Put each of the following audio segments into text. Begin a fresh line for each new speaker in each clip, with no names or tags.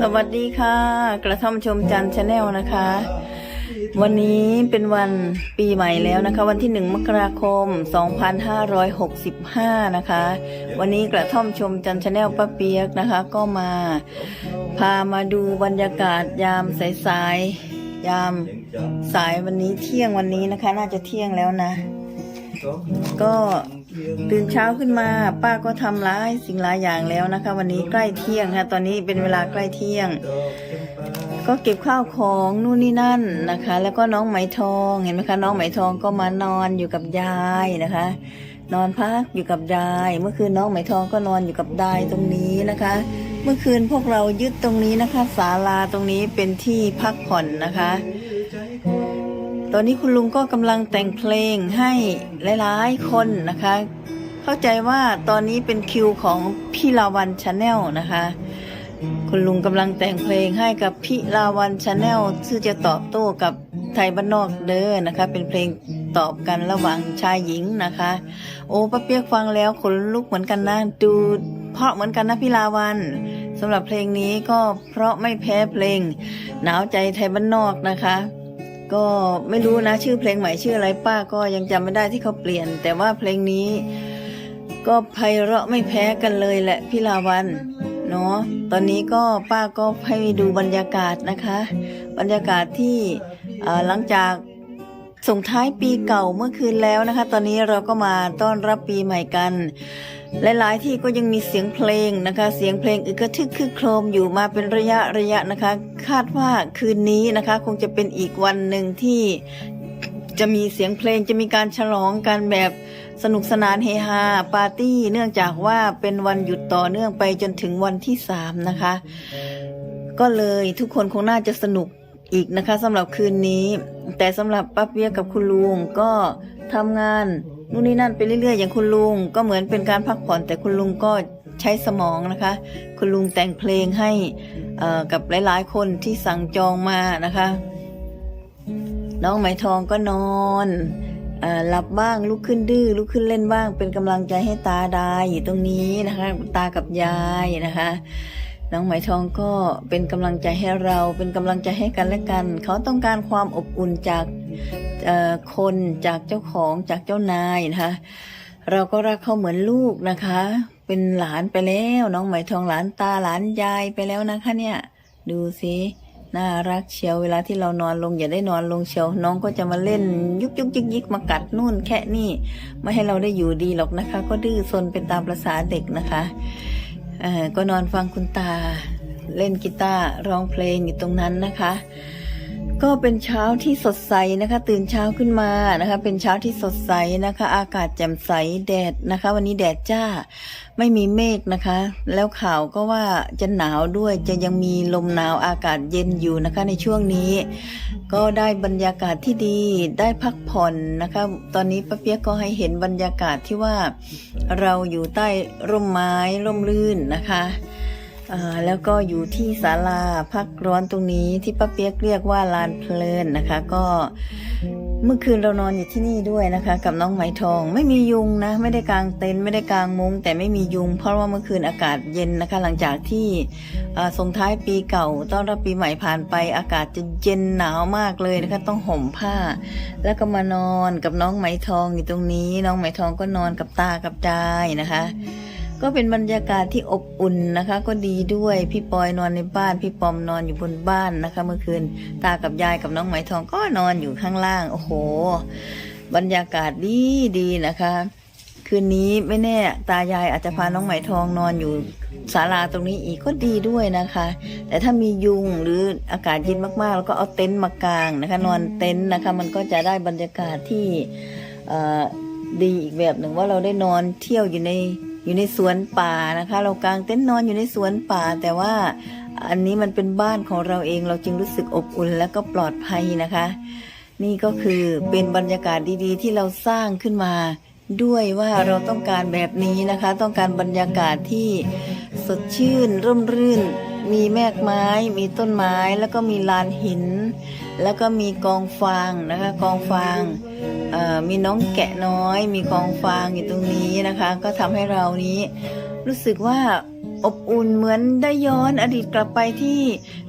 สวัสดีค่ะ กระท่อมชมจันชาแนลนะคะ วันนี้เป็นวันปีใหม่แล้วนะคะ วันที่หนึ่งมกราคม 2565 นะคะ วันนี้กระท่อมชมจันชาแนลป้าเปียกนะคะ ก็มาพามาดูบรรยากาศยามสายๆยามสายวันนี้เที่ยงวันนี้นะคะ น่าจะเที่ยงแล้วนะ ก็ตื่นเช้าขึ้นมา ป้าก็ทำหลายสิ่งหลายอย่างแล้วนะคะ วันนี้ใกล้เที่ยงค่ะตอนนี้เป็นเวลาใกล้เที่ยง ก็เก็บข้าวของนู่นนี่นั่นนะคะ แล้วก็น้องไหมทองเห็นไหมคะ น้องไหมทองก็มานอนอยู่กับยายนะคะ นอนพักอยู่กับยาย เมื่อคืนน้องไหมทองก็นอนอยู่กับยายตรงนี้นะคะ เมื่อคืนพวกเรายึดตรงนี้นะคะศาลาตรงนี้เป็นที่พักผ่อนนะคะ ตอนนี้คุณลุงก็กำลังแต่งเพลงให้หลายๆ คนนะคะ เข้าใจว่าตอนนี้เป็นคิวของพี่ลาวันชาแนลนะคะ คุณลุงกำลังแต่งเพลงให้กับพี่ลาวันชาแนลซึ่งจะตอบโต้กับไทยบ้านนอกเด้อนะคะ เป็นเพลงตอบกันระหว่างชายหญิงนะคะ โอ้ป้าเปียกฟังแล้วขนลุกเหมือนกันนะดูเพราะเหมือนกันนะพี่ลาวันสำหรับเพลงนี้ก็เพราะไม่แพ้เพลง หนาวใจไทยบ้านนอกนะคะ ก็ไม่รู้นะชื่อเพลงใหม่ชื่ออะไรป้าก็ยังจำไม่ได้ที่เขาเปลี่ยน แต่ว่าเพลงนี้ ก็ไพเราะไม่แพ้กันเลยแหละพี่ลาวันเนาะตอนนี้ก็ป้าก็ให้ดูบรรยากาศนะคะ บรรยากาศที่หลังจากส่งท้ายปีเก่าเมื่อคืนแล้วนะคะ ตอนนี้เราก็มาต้อนรับปีใหม่กัน หลาย ๆ ที่ก็ยังมีเสียงเพลงนะคะ เสียงเพลงอึกระทึกคึกโครมอยู่มาเป็นระยะระยะนะคะ คาดว่าคืนนี้นะคะ คงจะเป็นอีกวันหนึ่งที่จะมีเสียงเพลงจะมีการฉลองกันแบบสนุกสนานเฮฮาปาร์ตี้ เนื่องจากว่าเป็นวันหยุดต่อเนื่องไปจนถึงวันที่สามนะคะ ก็เลยทุกคนคงน่าจะสนุกอีกนะคะสำหรับคืนนี้ แต่สำหรับป้าเปียกับคุณลุงก็ทำงาน นู่นนี่นั่นไปเรื่อยๆ อย่างคุณลุง ก็เหมือนเป็นการพักผ่อนแต่คุณลุงก็ใช้สมองนะคะ คุณลุงแต่งเพลงให้กับหลายๆ คนที่สั่งจองมานะคะ น้องไหมทองก็นอนหลับบ้างลุกขึ้นดื้อลุกขึ้นเล่นบ้าง เป็นกำลังใจให้ตาดายอยู่ตรงนี้นะคะ ตากับยายนะคะ น้องไหมทองก็เป็นกำลังใจให้เราเป็นกำลังใจให้กันและกัน เขาต้องการความอบอุ่นจากคนจากเจ้าของจากเจ้านายนะคะเราก็รักเขาเหมือนลูกนะคะ เป็นหลานไปแล้วน้องไหมทองหลานตาหลานยายไปแล้วนะคะเนี่ย ดูสิน่ารักเชียวเวลาที่เรานอนลงอย่าได้นอนลงเชียวน้องก็จะมาเล่นยุกยุกยิกยิกมากัดนู่นแค่นี่ไม่ให้เราได้อยู่ดีหรอกนะคะ ก็ดื้อซนเป็นตามประษาเด็กนะคะ ก็นอนฟังคุณตา เล่นกีตาร์ร้องเพลงอยู่ตรงนั้นนะคะ ก็เป็นเช้าที่สดใสนะคะ ตื่นเช้าขึ้นมานะคะ เป็นเช้าที่สดใสนะคะ อากาศแจ่มใสแดดนะคะ วันนี้แดดจ้าไม่มีเมฆนะคะ แล้วข่าวก็ว่าจะหนาวด้วยจะยังมีลมหนาวอากาศเย็นอยู่นะคะ ในช่วงนี้ ก็ได้บรรยากาศที่ดีได้พักผ่อนนะคะ ตอนนี้ป้าเปียกก็ให้เห็นบรรยากาศที่ว่า เราอยู่ใต้ร่มไม้ร่มรื่นนะคะแล้วก็อยู่ที่ศาลาพักร้อนตรงนี้ที่ป้าเปียกเรียกว่าลานเพลินนะคะ ก็ เมื่อคืนเรานอนอยู่ที่นี่ด้วยนะคะ กับน้องไหมทองไม่มียุงนะ ไม่ได้กางเต็นท์ไม่ได้กางมุง้งแต่ไม่มียุง เพราะว่าเมื่อคืนอากาศเย็นนะคะ หลังจากที่ส่งท้ายปีเก่าต้อนรับปีใหม่ผ่านไปอากาศจะเย็นหนาวมากเลยนะคะ ต้องห่มผ้า แล้วก็มานอนกับน้องไหมทองอยู่ตรงนี้ น้องไหมทองก็นอนกับตากับยายนะคะ ก็เป็นบรรยากาศที่อบอุ่นนะคะ ก็ดีด้วยพี่ปอยนอนในบ้าน พี่ปอมนอนอยู่บนบ้านนะคะ เมื่อคืนตากับยายกับน้องไหมทองก็นอนอยู่ข้างล่าง โอ้โห บรรยากาศดีดีนะคะ คืนนี้ไม่แน่ตายายอาจจะพาน้องไหมทองนอนอยู่ศาลาตรงนี้อีกก็ดีด้วยนะคะ แต่ถ้ามียุงหรืออากาศเย็นมากๆ แล้วก็เอาเต็นท์มากางนะคะ นอนเต็นท์นะคะ มันก็จะได้บรรยากาศที่ดีอีกแบบหนึ่งว่าเราได้นอนเที่ยวอยู่ใน อยู่ในสวนป่านะคะ เรากางเต็นท์นอนอยู่ในสวนป่า แต่ว่าอันนี้มันเป็นบ้านของเราเองเราจึงรู้สึกอบอุ่นและก็ปลอดภัยนะคะ นี่ก็คือเป็นบรรยากาศดีๆ ที่เราสร้างขึ้นมา ด้วยว่าเราต้องการแบบนี้นะคะ ต้องการบรรยากาศที่สดชื่น ร่มรื่น มีแมกไม้ มีต้นไม้แล้วก็มีลานหิน แล้วก็มีกองฟางนะคะ กองฟาง มีน้องแกะน้อย มีกองฟางอยู่ตรงนี้นะคะ ก็ทำให้เรานี้รู้สึกว่าอบอุ่นเหมือนได้ย้อนอดีตกลับไปที่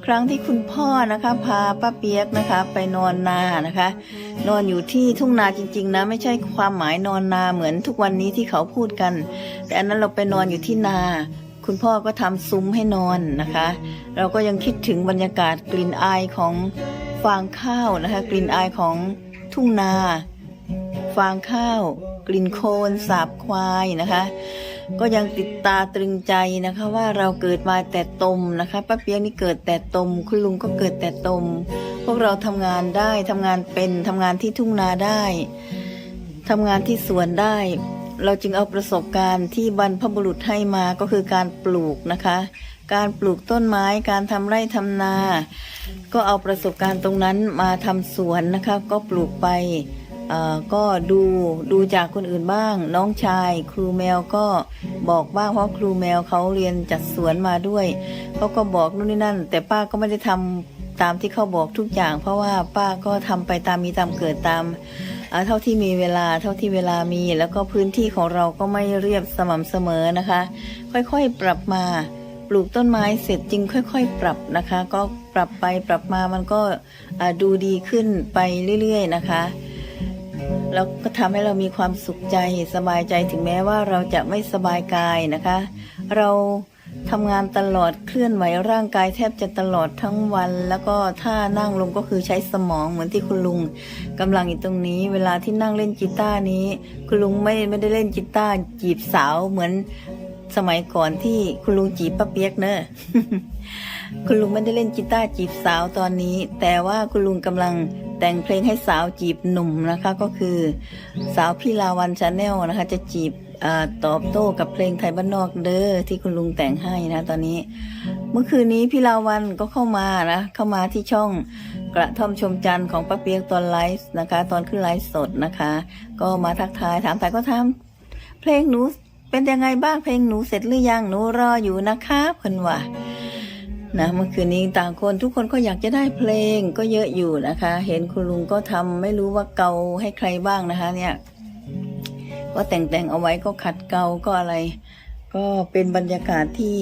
ครั้งที่คุณพ่อนะคะ พาป้าเปียกนะคะ ไปนอนนานะคะ นอนอยู่ที่ทุ่งนาจริง ๆ นะ ไม่ใช่ความหมายนอนนาเหมือนทุกวันนี้ที่เขาพูดกัน แต่อันนั้นเราไปนอนอยู่ที่นา คุณพ่อก็ทำซุ้มให้นอนนะคะ เราก็ยังคิดถึงบรรยากาศกลิ่นอายของฟางข้าวนะคะ กลิ่นอายของทุ่งนา ฟางข้าว กลิ่นโคลนสาบควายนะคะ ก็ยังติดตาตรึงใจนะคะ ว่าเราเกิดมาแต่ตมนะคะป้าเปียกนี่เกิดแต่ตม คุณลุงก็เกิดแต่ตม พวกเราทำงานได้ทำงานเป็นทำงานที่ทุ่งนาได้ทำงานที่สวนได้ เราจึงเอาประสบการณ์ที่บรรพบุรุษให้มาก็คือการปลูกนะคะ การปลูกต้นไม้การทำไร่ทำนา ก็เอาประสบการณ์ตรงนั้นมาทำสวนนะคะ ก็ปลูกไป ก็ดูดูจากคนอื่นบ้าง น้องชาย ครูแมวก็บอกบ้างเพราะครูแมวเขาเรียนจัดสวนมาด้วยเขาก็บอกนู่นนี่นั่น แต่ป้าก็ไม่ได้ทำตามที่เขาบอกทุกอย่าง เพราะว่าป้าก็ทำไปตามมีตามเกิดตามเท่าที่มีเวลาเท่าที่เวลามี แล้วก็พื้นที่ของเราก็ไม่เรียบสม่ำเสมอนะคะ ค่อยๆปรับมาปลูกต้นไม้เสร็จจึงค่อย ๆ ปรับนะคะ ก็ปรับไปปรับมามันก็ดูดีขึ้นไปเรื่อย ๆ นะคะ แล้วก็ทำให้เรามีความสุขใจสบายใจถึงแม้ว่าเราจะไม่สบายกายนะคะ เราทำงานตลอดเคลื่อนไหวร่างกายแทบจะตลอดทั้งวัน แล้วก็ถ้านั่งลงก็คือใช้สมองเหมือนที่คุณลุงกำลังอยู่ตรงนี้ เวลาที่นั่งเล่นกีตาร์นี้ คุณลุงไม่ไม่ได้เล่นกีตาร์จีบสาวเหมือนสมัยก่อนที่คุณลุงจีบป้าเปียกเนอะคุณลุงไม่ได้เล่นกีตาร์จีบสาวตอนนี้ แต่ว่าคุณลุงกำลัง แต่งเพลงให้สาวจีบหนุ่มนะคะก็คือสาวพี่ลาวันชาแนลนะคะจะจีบอตอบโต้กับเพลงไทยบ้านนอกเด้อที่คุณลุงแต่งให้นะตอนนี้ เมื่อคืนนี้พี่ลาวันก็เข้ามานะเข้ามาที่ช่องกระท่อมชมจันทร์ของป้าเปียกตอนไลฟ์นะคะ ตอนขึ้นไลฟ์สดนะคะ ก็มาทักทายถามไปก็ถามเพลงหนูเป็นยังไงบ้างเพลงหนูเสร็จหรือยังหนูรออยู่นะคะเพิ่นว่า นะเมื่อคืนนี้ต่างคนทุกคนก็อยากจะได้เพลงก็เยอะอยู่นะคะ เห็นคุณลุงก็ทำไม่รู้ว่าเกาให้ใครบ้างนะคะ เนี่ย ก็แต่งแต่งๆเอาไว้ก็ขัดเกาก็อะไร ก็เป็นบรรยากาศที่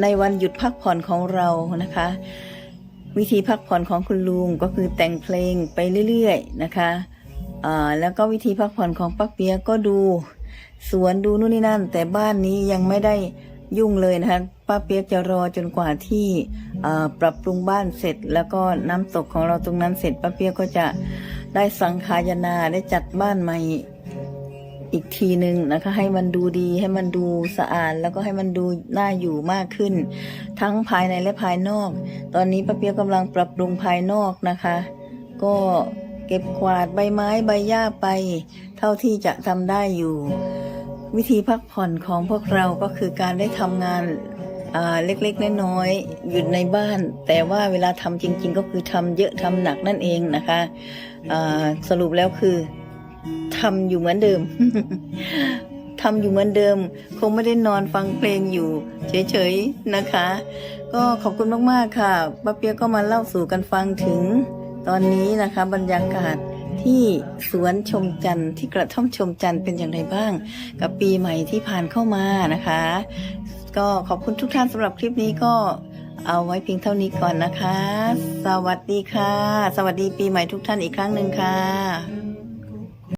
ในวันหยุดพักผ่อนของเรานะคะ วิธีพักผ่อนของคุณลุงก็คือแต่งเพลงไปเรื่อยๆนะคะแล้วก็วิธีพักผ่อนของป้าเปียกก็ดู สวนดูนู่นนี่นั่น แต่บ้านนี้ยังไม่ได้ ยุ่งเลยนะคะป้าเปียกจะรอจนกว่าที่ปรับปรุงบ้านเสร็จ แล้วก็น้ำตกของเราตรงนั้นเสร็จป้าเปียกก็จะได้สังขายนาได้จัดบ้านใหม่อีกทีหนึ่งนะคะ ให้มันดูดีให้มันดูสะอาดแล้วก็ให้มันดูน่าอยู่มากขึ้น ทั้งภายในและภายนอก ตอนนี้ป้าเปียกกำลังปรับปรุงภายนอกนะคะ ก็เก็บกวาดใบไม้ใบหญ้าไป เท่าที่จะทำได้อยู่ วิธีพักผ่อนของพวกเราก็คือการได้ทำงานเล็กๆน้อยๆอยู่ในบ้าน แต่ว่าเวลาทำจริง ๆ ก็คือทำเยอะทำหนักนั่นเองนะคะสรุปแล้วคือทำอยู่เหมือนเดิมทำอยู่เหมือนเดิม คงไม่ได้นอนฟังเพลงอยู่ เฉยๆนะคะ ก็ขอบคุณมากๆค่ะป้าเปียกก็มาเล่าสู่กันฟังถึงตอนนี้นะคะ บรรยากาศ ที่สวนชมจันทร์ที่กระท่อมชมจันทร์เป็นอย่างไรบ้าง กับปีใหม่ที่ผ่านเข้ามานะคะ ก็ขอบคุณทุกท่านสำหรับคลิปนี้ก็เอาไว้เพียงเท่านี้ก่อนนะคะ สวัสดีค่ะ สวัสดีปีใหม่ทุกท่านอีกครั้งหนึ่งค่ะ